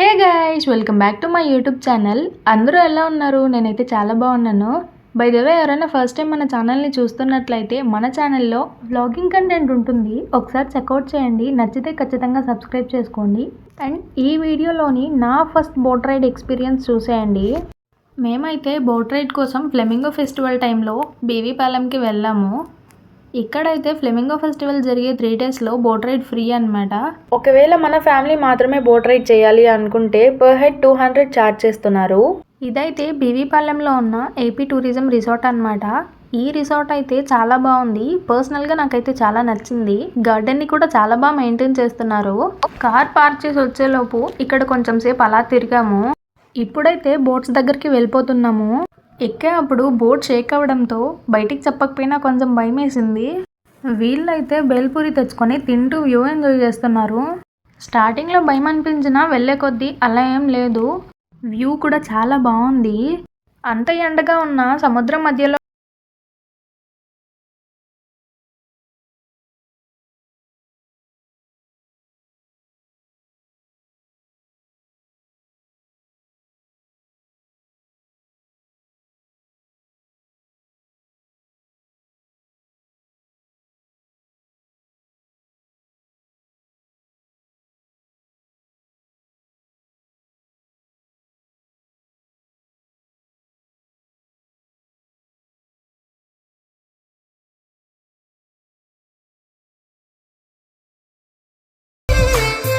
Hey guys welcome back to my YouTube channel. అందరూ ఎలా ఉన్నారు? నేనైతే చాలా బాగున్నాను. బై ద వే ఎవరైనా ఫస్ట్ టైం మన ఛానల్ని చూస్తున్నట్లయితే మన ఛానల్లో వ్లాగింగ్ కంటెంట్ ఉంటుంది. ఒకసారి చెక్అవుట్ చేయండి. నచ్చితే ఖచ్చితంగా సబ్స్క్రైబ్ చేసుకోండి. అండ్ ఈ వీడియోలోని నా ఫస్ట్ బోట్ రైడ్ ఎక్స్పీరియన్స్ చూసేయండి. మేమైతే బోట్ రైడ్ కోసం ఫ్లెమింగో ఫెస్టివల్ టైంలో బీవీపాలెంకి వెళ్ళాము. ఇక్కడైతే ఫ్లెమింగో ఫెస్టివల్ జరిగే త్రీ డేస్లో బోట్ రైడ్ ఫ్రీ అనమాట ఒకవేళ మన ఫ్యామిలీ మాత్రమే బోట్ రైడ్ చేయాలి అనుకుంటే per head two hundred charge చేస్తున్నారు. ఇదైతే బీవీపాలెంలో ఉన్న ఏపీ టూరిజం రిసార్ట్ అన్నమాట. ఈ రిసార్ట్ అయితే చాలా బాగుంది. పర్సనల్గా నాకైతే చాలా నచ్చింది. గార్డెన్ని కూడా చాలా బాగా మెయింటైన్ చేస్తున్నారు. కార్ పార్క్ చేసి వచ్చేలోపు ఇక్కడ కొంచెం సేపు అలా తిరిగాము. ఇప్పుడైతే బోట్స్ దగ్గరికి వెళ్ళిపోతున్నాము. ఎక్కే అప్పుడు బోట్ షేక్ అవ్వడంతో బయటికి చెప్పకపోయినా కొంచెం భయం వేసింది వీళ్ళైతే బేల్పూరి తెచ్చుకొని తింటూ వ్యూ ఎంజాయ్ చేస్తున్నారు. స్టార్టింగ్లో భయం అనిపించినా వెళ్ళే కొద్దీ అలా ఏం లేదు. వ్యూ కూడా చాలా బాగుంది అంత ఎండగా ఉన్న సముద్రం మధ్యలో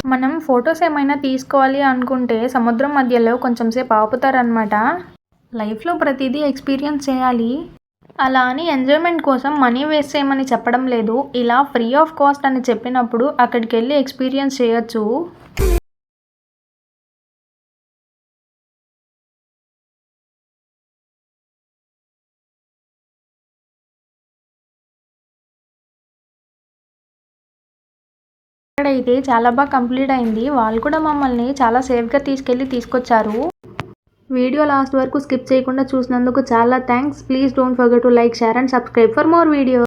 మనం ఫొటోస్ ఏమైనా తీసుకోవాలి అనుకుంటే సముద్రం మధ్యలో కొంచెం సేపు ఆపుతారనమాట లైఫ్లో ప్రతిదీ ఎక్స్పీరియన్స్ చేయాలి. అలా అని ఎంజాయ్మెంట్ కోసం మనీ వేస్ట్ చేయమని చెప్పడం లేదు. ఇలా ఫ్రీ ఆఫ్ కాస్ట్ అని చెప్పినప్పుడు అక్కడికి వెళ్ళి ఎక్స్పీరియన్స్ చేయొచ్చు. అయితే చాలా బాగా కంప్లీట్ అయింది. వాళ్ళు కూడా మమ్మల్ని చాలా సేఫ్గా తీసుకెళ్ళి తీసుకొచ్చారు. వీడియో లాస్ట్ వరకు స్కిప్ చేయకుండా చూసినందుకు చాలా thanks please don't forget to like share and subscribe for more video